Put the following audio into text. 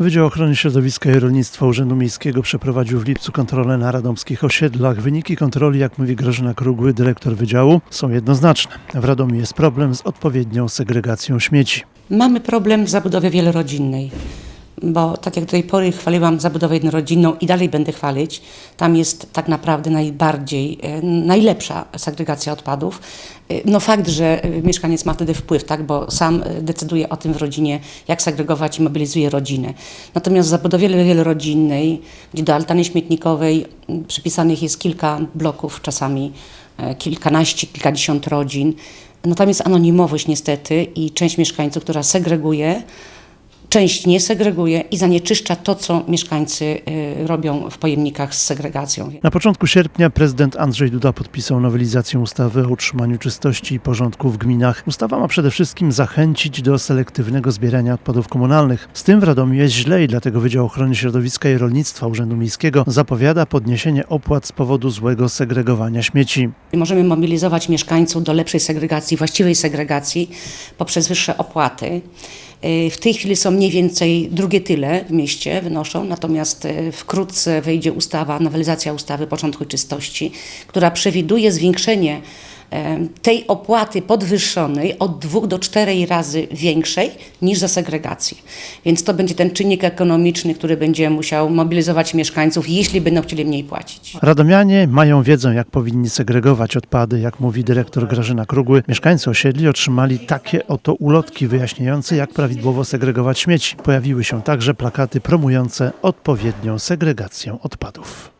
Wydział Ochrony Środowiska i Rolnictwa Urzędu Miejskiego przeprowadził w lipcu kontrolę na radomskich osiedlach. Wyniki kontroli, jak mówi Grażyna Krugły, dyrektor wydziału, są jednoznaczne. W Radomiu jest problem z odpowiednią segregacją śmieci. Mamy problem w zabudowie wielorodzinnej, bo tak jak do tej pory chwaliłam zabudowę jednorodzinną i dalej będę chwalić, tam jest tak naprawdę najbardziej, e, najlepsza segregacja odpadów. E, No fakt, że e, mieszkaniec ma wtedy wpływ, tak, bo sam decyduje o tym w rodzinie, jak segregować i mobilizuje rodzinę. Natomiast w zabudowie wielorodzinnej, gdzie do altany śmietnikowej przypisanych jest kilka bloków, czasami kilkanaście, kilkadziesiąt rodzin, no tam jest anonimowość niestety i część mieszkańców, która segreguje, część nie segreguje i zanieczyszcza to, co mieszkańcy y, robią w pojemnikach z segregacją. Na początku sierpnia prezydent Andrzej Duda podpisał nowelizację ustawy o utrzymaniu czystości i porządku w gminach. Ustawa ma przede wszystkim zachęcić do selektywnego zbierania odpadów komunalnych. Z tym w Radomiu jest źle i dlatego Wydział Ochrony Środowiska i Rolnictwa Urzędu Miejskiego zapowiada podniesienie opłat z powodu złego segregowania śmieci. Możemy mobilizować mieszkańców do lepszej segregacji, właściwej segregacji poprzez wyższe opłaty. Y, W tej chwili są mniej więcej drugie tyle w mieście wynoszą, natomiast y, wkrótce wejdzie ustawa, nowelizacja ustawy Początku Czystości, która przewiduje zwiększenie e, tej opłaty podwyższonej od dwóch do czterej razy większej niż za segregację. Więc to będzie ten czynnik ekonomiczny, który będzie musiał mobilizować mieszkańców, jeśli będą chcieli mniej płacić. Radomianie mają wiedzę, jak powinni segregować odpady. Jak mówi dyrektor Grażyna Krugły, mieszkańcy osiedli otrzymali takie oto ulotki wyjaśniające, jak prawidłowo segregować śmieci. Pojawiły się także plakaty promujące odpowiednią segregację odpadów.